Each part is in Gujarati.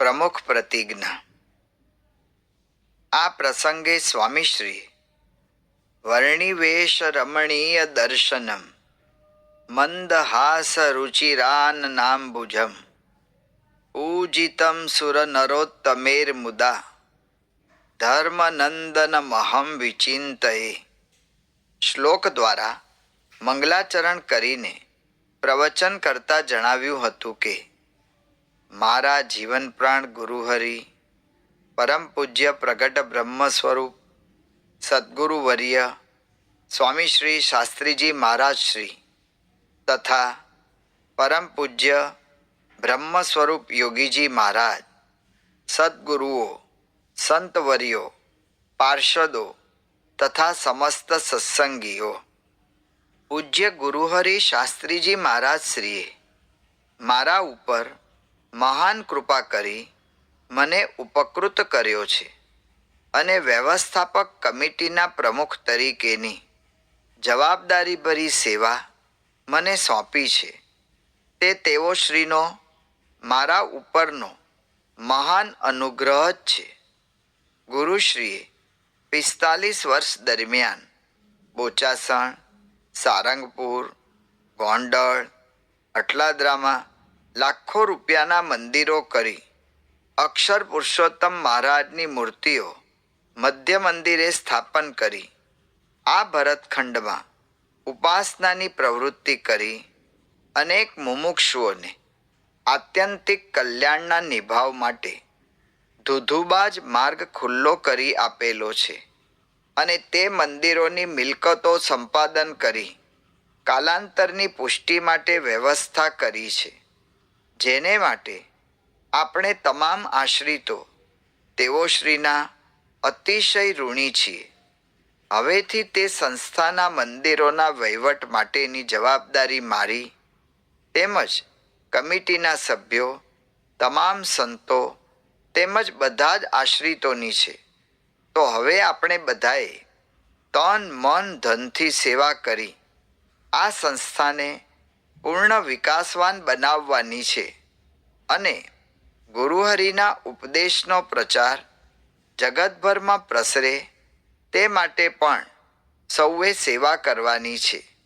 પ્રમુખ પ્રતિજ્ઞા આ પ્રસંગે સ્વામીશ્રી વર્ણિવેશ રમણીય દર્શનમ મંદહાસ રુચિરાન નામભુજમ પૂજિતમ સુર નરોત્તમેર મુદા ધર્મનંદન મહમ વિચિંતયે શ્લોક દ્વારા મંગલાચરણ કરીને પ્રવચન કરતા જણાવ્યું હતું કે મારા જીવન પ્રાણ ગુરુહરિ પરમ પૂજ્ય પ્રગટ બ્રહ્મ સ્વરૂપ સદગુરુવર્ય સ્વામી શ્રી શાસ્ત્રીજી મહારાજ શ્રી, તથા પરમ પૂજ્ય બ્રહ્મ સ્વરૂપ યોગીજી મહારાજ, સદગુરુઓ, સંતવર્યો, પાર્ષદો તથા સમસ્ત સત્સંગીઓ. પૂજ્ય ગુરુહરિ શાસ્ત્રીજી મહારાજ શ્રીએ મારા ઉપર મહાન કૃપા કરી મને ઉપકૃત કર્યો છે અને વ્યવસ્થાપક કમિટીના પ્રમુખ તરીકેની જવાબદારીભરી સેવા મને સોંપી છે. તે તેઓ શ્રીનો, મારા ઉપરનો મહાન અનુગ્રહ જ છે. ગુરુશ્રીએ પિસ્તાલીસ વર્ષ દરમિયાન બોચાસણ, સારંગપુર ગોંડળ અટલાદરામાં લાખો રૂપિયાના મંદિરો કરી. અક્ષર પુરુષોત્તમ મહારાજની મૂર્તિઓ મધ્ય મંદિરે સ્થાપન કરી. આ ભરતખંડમાં ઉપાસનાની પ્રવૃત્તિ કરી અનેક મુમુક્ષુઓને આત્યંતિક કલ્યાણના નિભાવ માટે ધુધુબાજ માર્ગ ખુલ્લો કરી આપેલો છે અને તે મંદિરોની મિલકતો સંપાદન કરી કાલાંતરની પુષ્ટિ માટે વ્યવસ્થા કરી છે. જેને માટે આપણે તમામ આશ્રિતો તેઓ શ્રીના અતિશય ઋણી છીએ. હવેથી તે સંસ્થાના મંદિરોના વહીવટ માટેની જવાબદારી મારી તેમજ કમિટીના સભ્યો, તમામ સંતો તેમજ બધા જ આશ્રિતોની છે. તો હવે આપણે બધાએ તન મન ધનથી સેવા કરી આ સંસ્થાને પૂર્ણ વિકાસવાન બનાવવાની છે અને ગુરુહરિના ઉપદેશનો પ્રચાર જગતભરમાં પ્રસરે તે માટે પણ સૌએ સેવા કરવાની છે.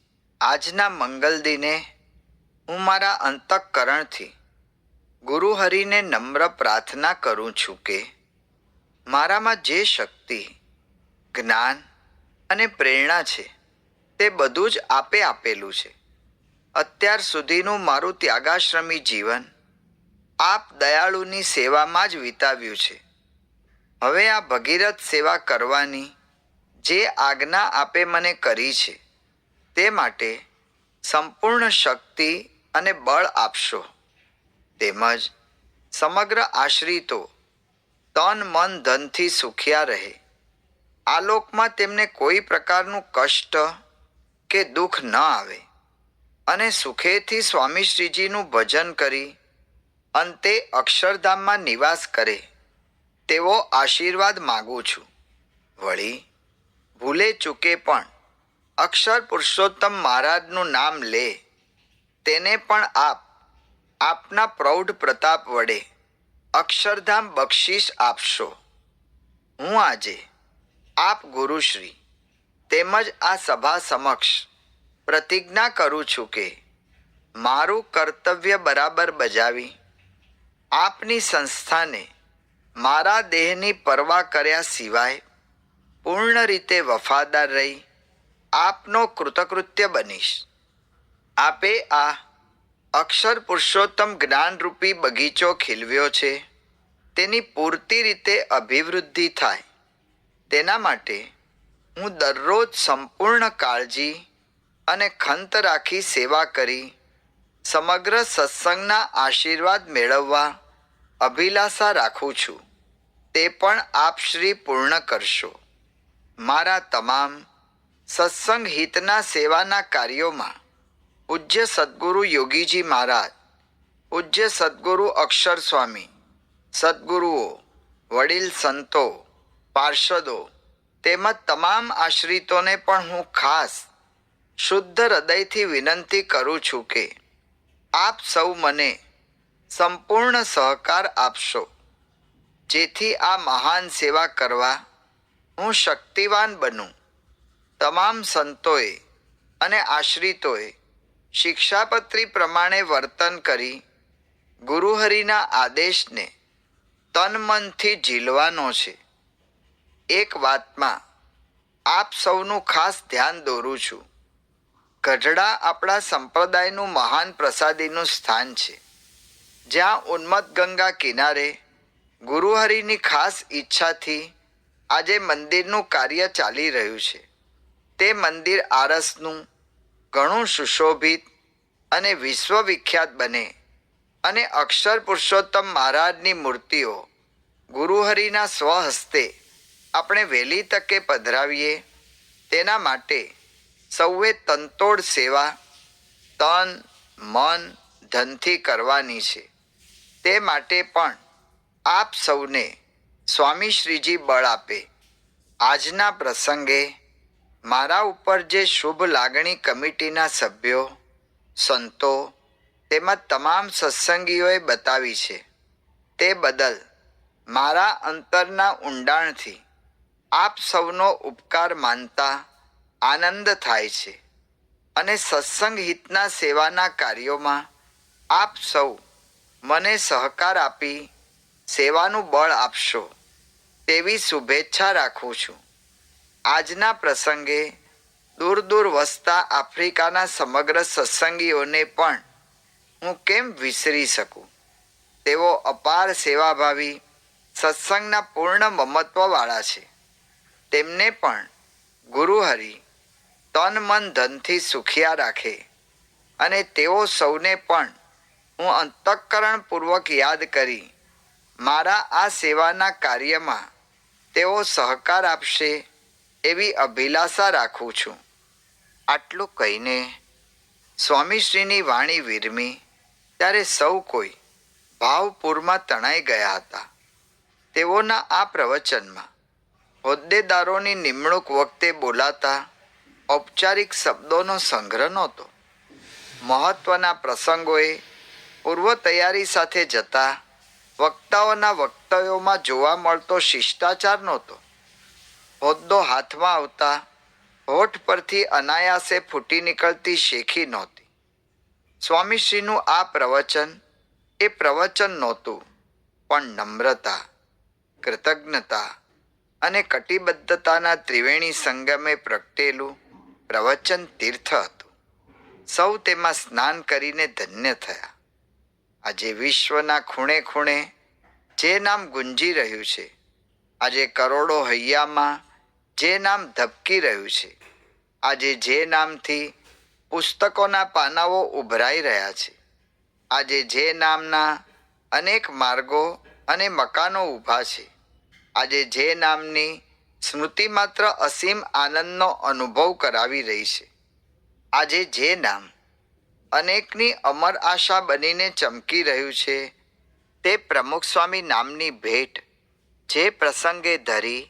આજના મંગલ દિને હું મારા અંતઃકરણથી ગુરુહરિને નમ્ર પ્રાર્થના કરું છું કે મારામાં જે શક્તિ, જ્ઞાન અને પ્રેરણા છે તે બધું જ આપે આપેલું છે. અત્યાર સુધીનું મારું ત્યાગાશ્રમી જીવન આપ દયાળુની સેવામાં જ વિતાવ્યું છે. હવે આ ભગીરથ સેવા કરવાની જે આજ્ઞા આપે મને કરી છે, તે માટે સંપૂર્ણ શક્તિ અને બળ આપશો. તેમજ સમગ્ર આશ્રિતો તન મન ધનથી સુખિયા રહે. આ લોકમાં તેમને કોઈ પ્રકારનું કષ્ટ કે દુઃખ ન આવે. અને સુખેથી સ્વામી શ્રીજીનું ભજન કરી, અંતે અક્ષરધામમાં નિવાસ કરે, તેવો આશીર્વાદ માગું છું. વળી, ભૂલે ચૂકે પણ, અક્ષર પુરુષોત્તમ મહારાજનું નામ લે, તેને પણ આપ, આપના પ્રૌઢ પ્રતાપ વડે, અક્ષરધામ બક્ષિસ આપશો. હું આજે, આપ ગુરુશ્રી, તેમજ આ સભા સમક્ષ પ્રતિજ્ઞા કરું છું કે મારું કર્તવ્ય બરાબર બજાવી. આપની સંસ્થાને મારા દેહની પરવા કર્યા સિવાય પૂર્ણ રીતે વફાદાર રહી. આપનો કૃતકૃત્ય બનીશ. આપે આ અક્ષર પુરુષોત્તમ જ્ઞાનરૂપી બગીચો ખીલવ્યો છે. તેની પૂરતી રીતે અભિવૃદ્ધિ થાય. તેના માટે હું દરરોજ સંપૂર્ણ કાળજી અને ખંત રાખી સેવા કરી, સમગ્ર સત્સંગના આશીર્વાદ મેળવવા અભિલાષા રાખું છું. તે પણ આપ શ્રી પૂર્ણ કરશો. મારા તમામ સત્સંગ હિતના સેવાના કાર્યોમાં પૂજ્ય સદગુરુ યોગીજી મહારાજ, પૂજ્ય સદગુરુ અક્ષર સ્વામી, સદગુરુઓ, વડીલ સંતો, પાર્ષદો તેમજ તમામ આશ્રિતોને પણ હું ખાસ શુદ્ધ હૃદયથી વિનંતી કરું છું કે આપ સૌ મને સંપૂર્ણ સહકાર આપશો. જેથી આ મહાન સેવા કરવા હું શક્તિવાન બનું. તમામ સંતોએ અને આશ્રિતોએ શિક્ષાપત્રી પ્રમાણે વર્તન કરી ગુરુહરિના આદેશને તન મનથી ઝીલવાનો છે. એક વાતમાં આપ સૌનું ખાસ ધ્યાન દોરું છું. ગઢડા આપણા સંપ્રદાયનું મહાન પ્રસાદીનું સ્થાન છે. જ્યાં ઉન્મત ગંગા કિનારે ગુરુહરિની ખાસ ઈચ્છાથી આજે મંદિરનું કાર્ય ચાલી રહ્યું છે. તે મંદિર આરસનું ઘણું સુશોભિત અને વિશ્વવિખ્યાત બને અને અક્ષર પુરુષોત્તમ મહારાજની મૂર્તિઓ ગુરુહરિના સ્વહસ્તે આપણે વહેલી તકે પધરાવીએ તેના માટે સૌએ તંતોડ સેવા, તન, મન, ધનથી કરવાની છે. તે માટે પણ આપ સૌને સ્વામી શ્રીજી બળ આપે. આજના પ્રસંગે મારા ઉપર જે શુભ લાગણી કમિટીના સભ્યો, સંતો તેમજ તમામ સત્સંગીઓએ બતાવી છે, તે બદલ મારા અંતરના ઊંડાણથી આપ સૌનો ઉપકાર માનતા આનંદ થાય છે. અને સત્સંગ હિતના સેવાના કાર્યોમાં આપ સૌ મને સહકાર આપી સેવાનું બળ આપશો તેવી શુભેચ્છા રાખું છું. આજના પ્રસંગે દૂર દૂર વસતા આફ્રિકાના સમગ્ર સત્સંગીઓને પણ હું કેમ વિસરી શકું? તેઓ અપાર સેવાભાવી સત્સંગના પૂર્ણ મમત્વવાળા છે. તેમને પણ ગુરુહરિ તન મન ધનથી સુખિયા રાખે. અને તેઓ સૌને પણ હું અંતઃકરણપૂર્વક યાદ કરી, મારા આ સેવાના કાર્યમાં તેઓ સહકાર આપશે એવી અભિલાષા રાખું છું. આટલું કહીને સ્વામીશ્રીની વાણી વિરમી ત્યારે સૌ કોઈ ભાવપૂરમાં તણાઈ ગયા હતા. તેઓના આ પ્રવચનમાં હોદ્દેદારોની નિમણૂક વખતે બોલાતા ઔપચારિક શબ્દોનો સંગ્રહ નહોતો. મહત્વના પ્રસંગોએ પૂર્વ તૈયારી સાથે જતા વક્તાઓના વક્તવ્યોમાં જોવા મળતો શિષ્ટાચાર નહોતો. હોદ્દો હાથમાં આવતા હોઠ પરથી અનાયાસે ફૂટી નીકળતી શેખી નહોતી. સ્વામીશ્રીનું આ પ્રવચન એ પ્રવચન નહોતું, પણ નમ્રતા, કૃતજ્ઞતા અને કટિબદ્ધતાના ત્રિવેણી સંગમે પ્રગટેલું પ્રવચન તીર્થ હતું. સૌ તેમાં સ્નાન કરીને ધન્ય થયા. આજે વિશ્વના ખૂણે ખૂણે જે નામ ગુંજી રહ્યું છે, આજે કરોડો હૈયામાં જે નામ ધબકી રહ્યું છે, આજે જે નામથી પુસ્તકોના પાનાઓ ઉભરાઈ રહ્યા છે, આજે જે નામના અનેક માર્ગો અને મકાનો ઊભા છે, આજે જે નામની સ્મૃતિ માત્ર અસીમ આનંદનો અનુભવ કરાવી રહી છે. આજે જે નામ, અનેકની અમર આશા બનીને ચમકી રહ્યું છે, તે પ્રમુખ સ્વામી નામની ભેટ, જે પ્રસંગે ધરી,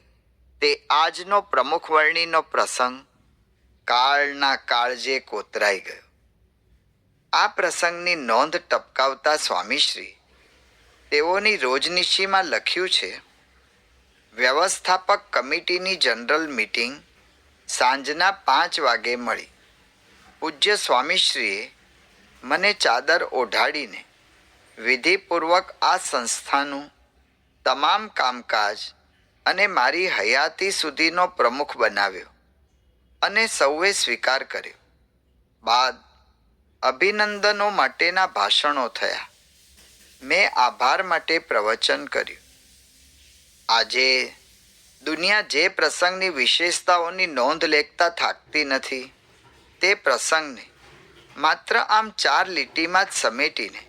તે આજનો પ્રમુખ વર્ણીનો પ્રસંગ, કાળના કાળજે કોતરાઈ ગયો. આ પ્રસંગની નોંધ ટપકાવતા સ્વામીશ્રી, તેઓની રોજનીશીમાં લખ્યું છે વ્યવસ્થાપક કમિટીની જનરલ મીટિંગ સાંજના પાંચ વાગે મળી. પૂજ્ય સ્વામીશ્રીએ મને ચાદર ઓઢાડીને વિધિપૂર્વક આ સંસ્થાનું તમામ કામકાજ અને મારી હયાતી સુધીનો પ્રમુખ બનાવ્યો અને સૌએ સ્વીકાર કર્યો. બાદ અભિનંદનો માટેના ભાષણો થયા. મેં આભાર માટે પ્રવચન કર્યું. આજે દુનિયા જે પ્રસંગની વિશેષતાઓની નોંધ લેખતા થાકતી નથી, તે પ્રસંગને માત્ર આમ ચાર લીટીમાં જ સમેટીને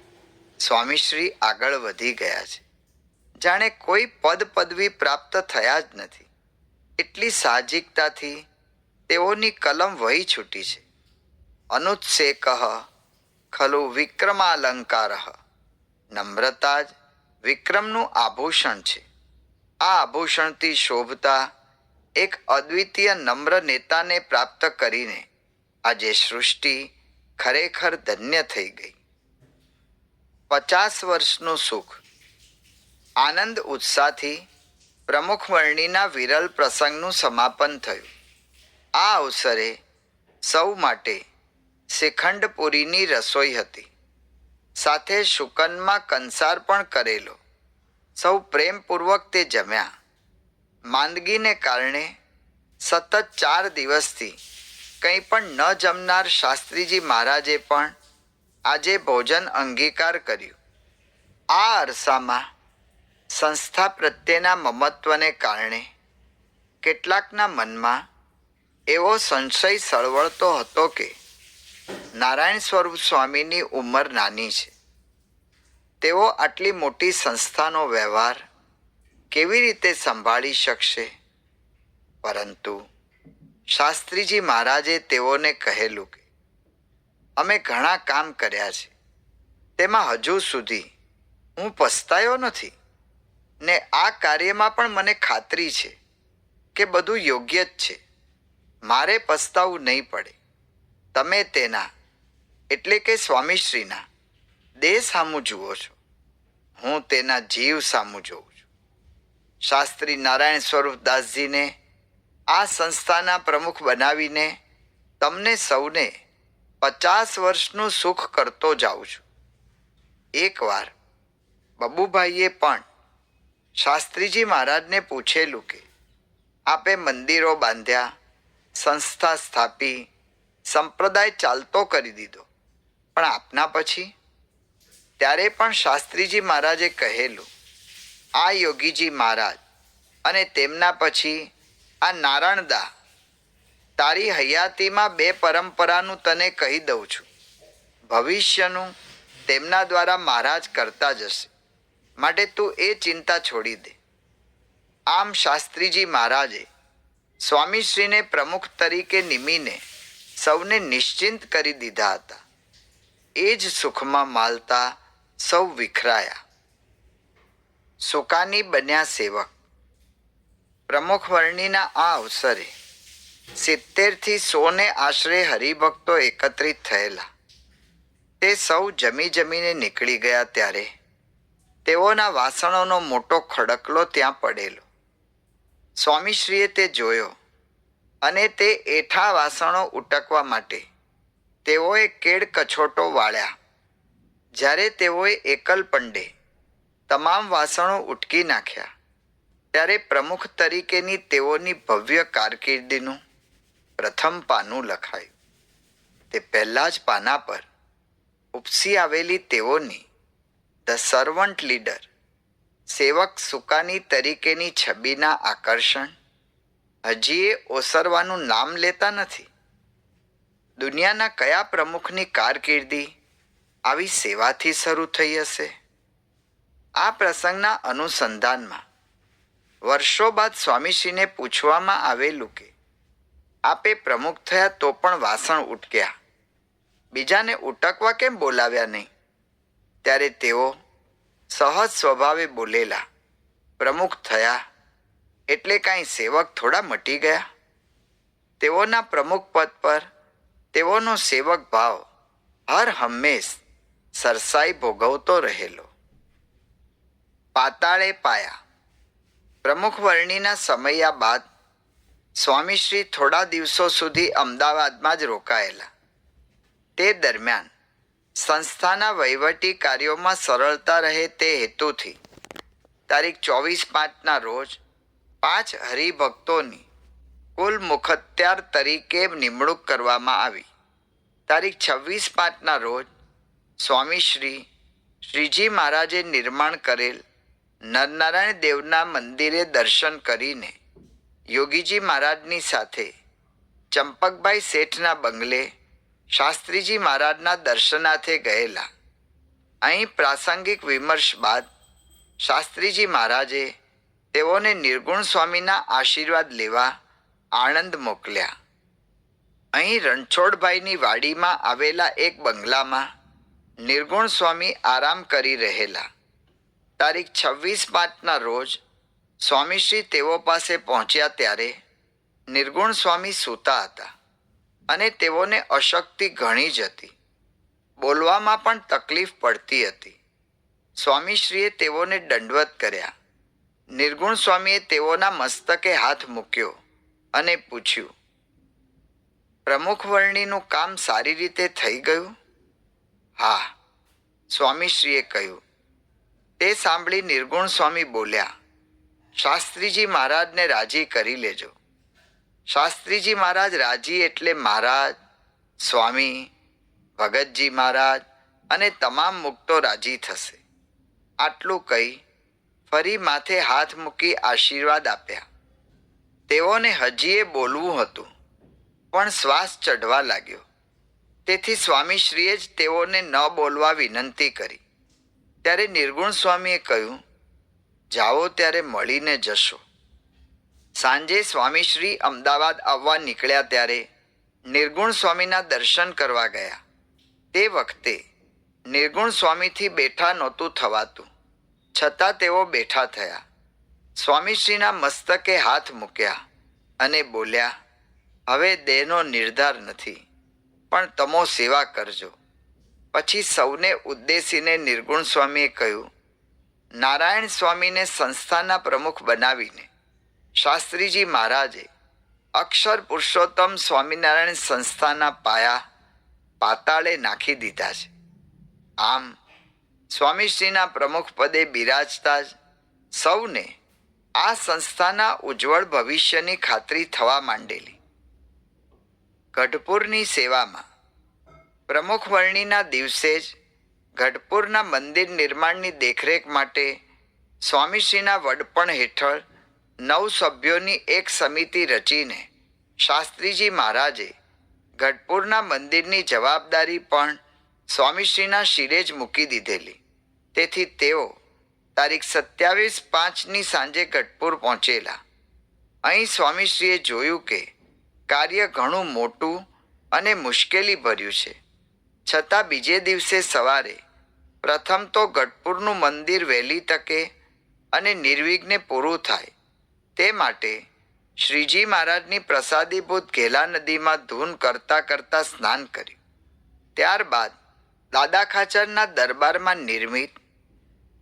સ્વામીશ્રી આગળ વધી ગયા છે. જાણે કોઈ પદ પદવી પ્રાપ્ત થયા જ નથી. એટલી સાહજિકતાથી તેઓની કલમ વહી છૂટી છે. અનુત્સેક ખલુ વિક્રમાલંકાર. નમ્રતા જ વિક્રમનું આભૂષણ છે. આ આભૂષણથી શોભતા એક અદ્વિતીય નમ્ર નેતાને પ્રાપ્ત કરીને આજે સૃષ્ટિ ખરેખર ધન્ય થઈ ગઈ. પચાસ વર્ષનું સુખ, આનંદ ઉત્સાહથી પ્રમુખ વર્ણિના વિરલ પ્રસંગનું સમાપન થયું. આ અવસરે સૌ માટે શ્રીખંડપુરીની રસોઈ હતી. સાથે શુકનમાં કંસાર પણ કરેલો. સૌ પ્રેમપૂર્વક તે જમ્યા. માંદગીને કારણે સતત ચાર દિવસથી કંઈ પણ ન જમનાર શાસ્ત્રીજી મહારાજે પણ આજે ભોજન અંગીકાર કર્યું. આ અરસામાં સંસ્થા પ્રત્યેના મમત્વને કારણે કેટલાકના મનમાં એવો સંશય સળવળતો હતો કે, નારાયણ સ્વરૂપ સ્વામીની ઉંમર નાની છે. તેઓ આટલી મોટી સંસ્થાનો વ્યવહાર કેવી રીતે સંભાળી શકશે? પરંતુ શાસ્ત્રીજી મહારાજે તેઓને કહેલું કે, અમે ઘણા કામ કર્યા છે. તેમાં હજુ સુધી હું પસ્તાયો નથી. ને આ કાર્યમાં પણ મને ખાતરી છે કે બધું યોગ્ય જ છે. મારે પસ્તાવું નહીં પડે. તમે તેના, એટલે કે સ્વામીશ્રીના દેહ સામું જુઓ છો. હું તેના જીવ સામું જોઉં છું. શાસ્ત્રી નારાયણ સ્વરૂપ દાસજીને આ સંસ્થાના પ્રમુખ બનાવીને તમને સૌને પચાસ વર્ષનું સુખ કરતો જાઉં છું. એકવાર બબુભાઈએ પણ શાસ્ત્રીજી મહારાજને પૂછેલું કે આપે મંદિરો બાંધ્યા, સંસ્થા સ્થાપી, સંપ્રદાય ચાલતો કરી દીધો. પણ આપના પછી? ત્યારે પણ શાસ્ત્રીજી મહારાજે કહેલું, આ યોગીજી મહારાજ અને તેમના પછી આ નારાયણદા તારી હયાતીમાં બે પરંપરાનું તને કહી દઉં છું. ભવિષ્યનું તેમના દ્વારા મહારાજ કરતા જશે. માટે તું એ ચિંતા છોડી દે. આમ શાસ્ત્રીજી મહારાજે સ્વામીશ્રીને પ્રમુખ તરીકે નિમીને સૌને નિશ્ચિંત કરી દીધા હતા. એ જ સુખમાં માલતા સૌ વિખરાયા. સુકાની બન્યા સેવક. પ્રમુખ વર્ણિના આ અવસરે સિત્તેરથી સોને આશરે હરિભક્તો એકત્રિત થયેલા. તે સૌ જમી જમીને નીકળી ગયા ત્યારે તેઓના વાસણોનો મોટો ખડકલો ત્યાં પડેલો. સ્વામીશ્રીએ તે જોયો અને તે એઠા વાસણો ઉટકવા માટે તેઓએ કેળ કછોટો વાળ્યા. જ્યારે તેઓએ એકલ પંડે તમામ વાસણો ઉટકી નાખ્યા, ત્યારે પ્રમુખ તરીકેની તેઓની ભવ્ય કારકિર્દીનું પ્રથમ પાનું લખાયું. તે પહેલાં જ પાના પર ઉપસી આવેલી તેઓની ધ સર્વન્ટ લીડર, સેવક સુકાની તરીકેની છબીના આકર્ષણ હજી એ ઓસરવાનું નામ લેતા નથી. દુનિયાના કયા પ્રમુખની કારકિર્દી આવી સેવાથી શરૂ થઈ હશે. આ પ્રસંગના અનુસંધાનમાં વર્ષો બાદ સ્વામીશ્રીને પૂછવામાં આવેલું કે, આપે પ્રમુખ થયા તો પણ વાસણ ઉટક્યા? બીજાને ઉટકવા કેમ બોલાવ્યા નહીં? ત્યારે તેઓ સહજ સ્વભાવે બોલેલા, પ્રમુખ થયા એટલે કાંઈ સેવક થોડા મટી ગયા? તેઓના પ્રમુખ પદ પર તેઓનો સેવક ભાવ હર હંમેશ સરસાઈ ભોગવતો રહેલો. પાતાળે પાયા. પ્રમુખ વર્ણિના સમયા બાદ સ્વામીશ્રી થોડા દિવસો સુધી અમદાવાદમાં જ રોકાયેલા. તે દરમિયાન સંસ્થાના વહીવટી કાર્યોમાં સરળતા રહે તે હેતુથી તારીખ ચોવીસ પાંચના રોજ પાંચ હરિભક્તોની કુલ મુખત્યાર તરીકે નિમણૂક કરવામાં આવી. તારીખ છવ્વીસ પાંચના રોજ સ્વામીશ્રી શ્રીજી મહારાજે નિર્માણ કરેલ નરનારાયણ દેવના મંદિરે દર્શન કરીને યોગીજી મહારાજની સાથે ચંપકભાઈ શેઠના બંગલે શાસ્ત્રીજી મહારાજના દર્શનાર્થે ગયેલા. અહીં પ્રાસંગિક વિમર્શ બાદ શાસ્ત્રીજી મહારાજે તેઓને નિર્ગુણ સ્વામીના આશીર્વાદ લેવા આણંદ મોકલ્યા. અહીં રણછોડભાઈની વાડીમાં આવેલા એક બંગલામાં નિર્ગુણ સ્વામી આરામ કરી રહેલા. તારીખ છવ્વીસ માર્ચના રોજ સ્વામીશ્રી તેઓ પાસે પહોંચ્યા ત્યારે નિર્ગુણ સ્વામી સૂતા હતા અને તેઓને અશક્તિ ઘણી જ હતી. બોલવામાં પણ તકલીફ પડતી હતી. સ્વામીશ્રીએ તેઓને દંડવત કર્યા. નિર્ગુણ સ્વામીએ તેઓના મસ્તકે હાથ મૂક્યો અને પૂછ્યું, પ્રમુખ વર્ણીનું કામ સારી રીતે થઈ ગયું? હા, સ્વામીશ્રીએ કહ્યું. તે સાંભળી નિર્ગુણ સ્વામી બોલ્યા, શાસ્ત્રીજી મહારાજને રાજી કરી લેજો. શાસ્ત્રીજી મહારાજ રાજી એટલે મહારાજ, સ્વામી, ભગતજી મહારાજ અને તમામ મુક્તો રાજી થશે. આટલું કહી ફરી માથે હાથ મૂકી આશીર્વાદ આપ્યા. તેઓને હજીએ બોલવું હતું, પણ શ્વાસ ચઢવા લાગ્યો. તેથી સ્વામીશ્રીએ જ તેઓને ન બોલવા વિનંતી કરી. ત્યારે નિર્ગુણ સ્વામીએ કહ્યું, જાઓ ત્યારે મળીને જશો. સાંજે સ્વામીશ્રી અમદાવાદ આવવા નીકળ્યા ત્યારે નિર્ગુણ સ્વામીના દર્શન કરવા ગયા. તે વખતે નિર્ગુણ સ્વામીથી બેઠા નહોતું થવાતું, છતાં તેઓ બેઠા થયા. સ્વામીશ્રીના મસ્તકે હાથ મૂક્યા અને બોલ્યા, હવે દેહનો નિર્ધાર નથી. પણ તમો સેવા કરજો. પછી સૌને ઉદ્દેશીને નિર્ગુણ સ્વામીએ કહ્યું, નારાયણ સ્વામીને સંસ્થાના પ્રમુખ બનાવીને શાસ્ત્રીજી મહારાજે અક્ષર પુરુષોત્તમ સ્વામિનારાયણ સંસ્થાના પાયા પાતાળે નાખી દીધા છે. આમ સ્વામીશ્રીના પ્રમુખ પદે બિરાજતા જ સૌને આ સંસ્થાના ઉજ્જવળ ભવિષ્યની ખાતરી થવા માંડેલી. ગઢપુરની સેવામાં. પ્રમુખ વર્ણીના દિવસે જ ગઢપુરના મંદિર નિર્માણની દેખરેખ માટે સ્વામીશ્રીના વડપણ હેઠળ નવ સભ્યોની એક સમિતિ રચીને શાસ્ત્રીજી મહારાજે ગઢપુરના મંદિરની જવાબદારી પણ સ્વામીશ્રીના શિરે જ મૂકી દીધેલી. તેથી તેઓ તારીખ સત્યાવીસ પાંચની સાંજે ગઢપુર પહોંચેલા. અહીં સ્વામીશ્રીએ જોયું કે કાર્ય ઘણું મોટું અને મુશ્કેલી ભર્યું છે. છતાં બીજે દિવસે સવારે પ્રથમ તો ગઢપુરનું મંદિર વહેલી તકે અને નિર્વિઘ્ને પૂરું થાય. તે માટે શ્રીજી મહારાજની પ્રસાદીભૂત ઘેલા નદીમાં ધૂન કરતાં કરતાં સ્નાન કર્યું. ત્યારબાદ દાદા ખાચરના દરબારમાં નિર્મિત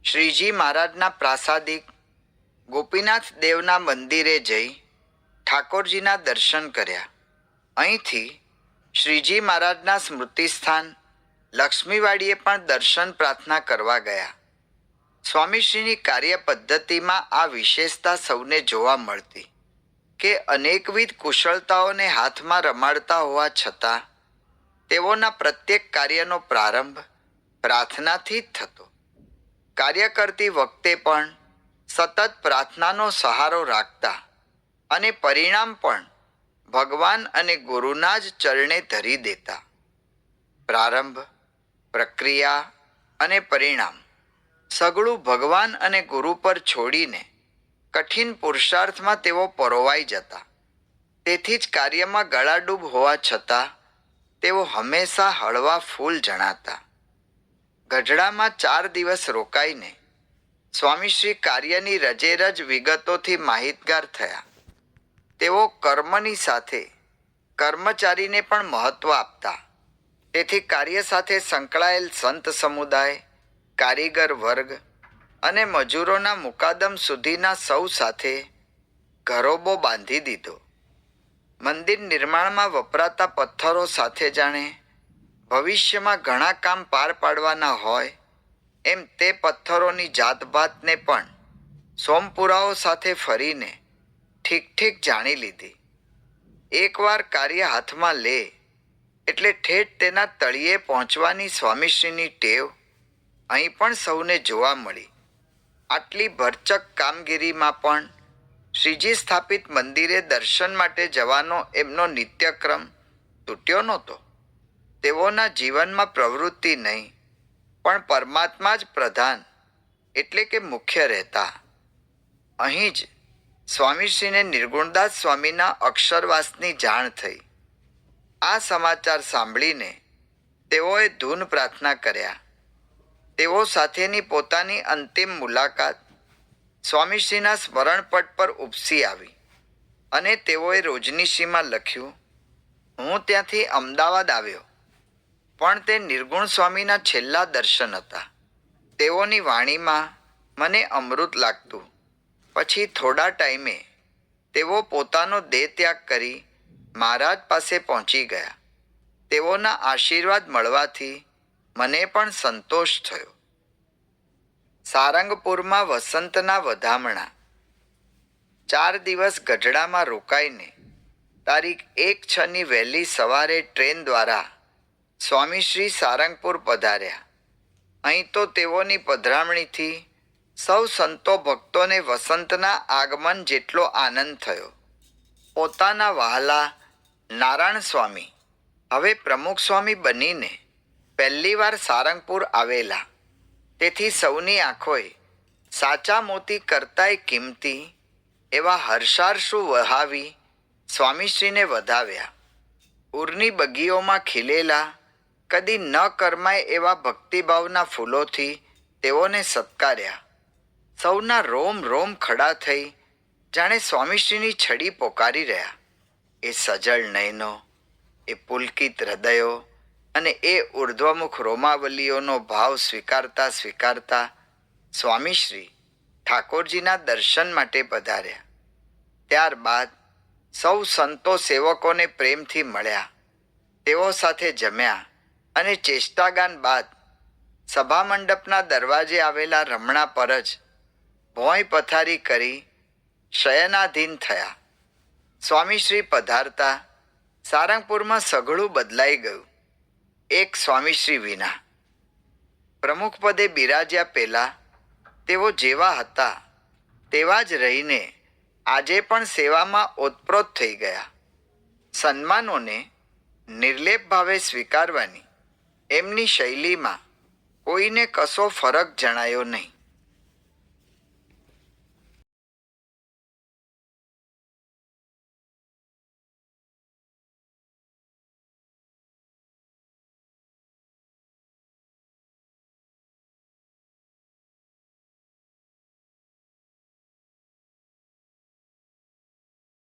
શ્રીજી મહારાજના પ્રાસાદિક ગોપીનાથ દેવના મંદિરે જઈ ઠાકોરજીના દર્શન કર્યા. અહીંથી શ્રીજી મહારાજના સ્મૃતિ સ્થાન લક્ષ્મીવાડીએ પણ દર્શન પ્રાર્થના કરવા ગયા. સ્વામીશ્રીની કાર્ય પદ્ધતિમાં આ વિશેષતા સૌને જોવા મળતી કે અનેકવિધ કુશળતાઓને હાથમાં રમાડતા હોવા છતાં તેઓના પ્રત્યેક કાર્યનો પ્રારંભ પ્રાર્થનાથી જ થતો. કાર્ય કરતી વખતે પણ સતત પ્રાર્થનાનો સહારો રાખતા અને પરિણામ પણ ભગવાન અને ગુરુના જ ચરણે ધરી દેતા. પ્રારંભ, પ્રક્રિયા અને પરિણામ સગળું ભગવાન અને ગુરુ પર છોડીને કઠિન પુરુષાર્થમાં તેઓ પરોવાઈ જતા. તેથી જ કાર્યમાં ગળાડૂબ હોવા છતાં તેઓ હંમેશા હળવા ફૂલ જણાતા. ગઢડામાં ચાર દિવસ રોકાઈને સ્વામીશ્રી કાર્યની રજેરજ વિગતોથી માહિતગાર થયા. તેઓ કર્મની સાથે, કર્મચારીને પણ મહત્ત્વ આપતા. તેથી કાર્ય સાથે સંકળાયેલ સંત સમુદાય, કારીગર વર્ગ અને મજૂરોના મુકાદમ સુધીના સૌ સાથે ઘરોબો બાંધી દીધો. મંદિર નિર્માણમાં વપરાતા પથ્થરો સાથે જાણે ભવિષ્યમાં ઘણા કામ પાર પાડવાના હોય, એમ તે પથ્થરોની જાતભાતને પણ સોમપુરાઓ સાથે ફરીને ઠીક ઠીક જાણી લીધી. એકવાર કાર્ય હાથમાં લે, એટલે ઠેઠ તેના તળિયે પહોંચવાની સ્વામીશ્રીની ટેવ અહીં પણ સૌને જોવા મળી. આટલી ભરચક કામગીરીમાં પણ શ્રીજી સ્થાપિત મંદિરે દર્શન માટે જવાનો એમનો નિત્યક્રમ તૂટ્યો નહોતો. તેઓના જીવનમાં પ્રવૃત્તિ નહીં, પણ પરમાત્મા જ પ્રધાન એટલે કે મુખ્ય રહેતા. અહીં જ સ્વામીશ્રીને નિર્ગુણદાસ સ્વામીના અક્ષરવાસની જાણ થઈ. આ સમાચાર સાંભળીને તેઓએ ધૂન પ્રાર્થના કર્યા. તેઓ સાથેની પોતાની અંતિમ મુલાકાત સ્વામીશ્રીના સ્મરણપટ પર ઉપસી આવી અને તેઓએ રોજનીશીમાં લખ્યું, હું ત્યાંથી અમદાવાદ આવ્યો, પણ તે નિર્ગુણ સ્વામીના છેલ્લા દર્શન હતા. તેઓની વાણીમાં મને અમૃત લાગતું. પછી થોડા ટાઈમે તેઓ પોતાનો દેહ ત્યાગ કરી મહારાજ પાસે પહોંચી ગયા. તેઓના આશીર્વાદ મળવાથી મને પણ સંતોષ થયો. સારંગપુરમાં વસંતના વધામણા. ચાર દિવસ ગઢડામાં રોકાઈને તારીખ એક છની વહેલી સવારે ટ્રેન દ્વારા સ્વામીશ્રી સારંગપુર પધાર્યા. અહીં તો તેઓની પધરામણીથી સૌ સંતો ભક્તોને વસંતના આગમન જેટલો આનંદ થયો. પોતાના વહાલા નારાયણ સ્વામી. હવે પ્રમુખ સ્વામી બનીને પહેલીવાર સારંગપુર આવેલા. તેથી સૌની આંખોએ સાચા મોતી કરતાંય કિંમતી એવા હર્ષારશુ વહાવી સ્વામીશ્રીને વધાવ્યા. ઉરની બગીઓમાં ખીલેલા, કદી ન કરમાય એવા ભક્તિભાવના ફૂલોથી તેઓને સત્કાર્યા. સૌના રોમ રોમ ખડા થઈ જાણે સ્વામીશ્રીની છડી પોકારી રહ્યા. એ સજળ નયનો, એ પુલકિત હૃદયો અને એ ઉર્ધ્વમુખ રોમાવલીઓનો ભાવ સ્વીકારતા સ્વીકારતા સ્વામીશ્રી ઠાકોરજીના દર્શન માટે પધાર્યા. ત્યારબાદ સૌ સંતો સેવકોને પ્રેમથી મળ્યા. તેઓ સાથે જમ્યા અને ચેષ્ટાગાન બાદ સભા મંડપના દરવાજે આવેલા રમણા પર જ ભોંય પથારી કરી શયનાધીન થયા. સ્વામીશ્રી પધારતા સારંગપુરમાં સઘળું બદલાઈ ગયું, એક સ્વામીશ્રી વિના. પ્રમુખ પદે બિરાજ્યા પહેલાં તેઓ જેવા હતા તેવા જ રહીને આજે પણ સેવામાં ઓતપ્રોત થઈ ગયા. સન્માનોને નિર્લેપ ભાવે સ્વીકારવાની એમની શૈલીમાં કોઈને કશો ફરક જણાયો નહીં.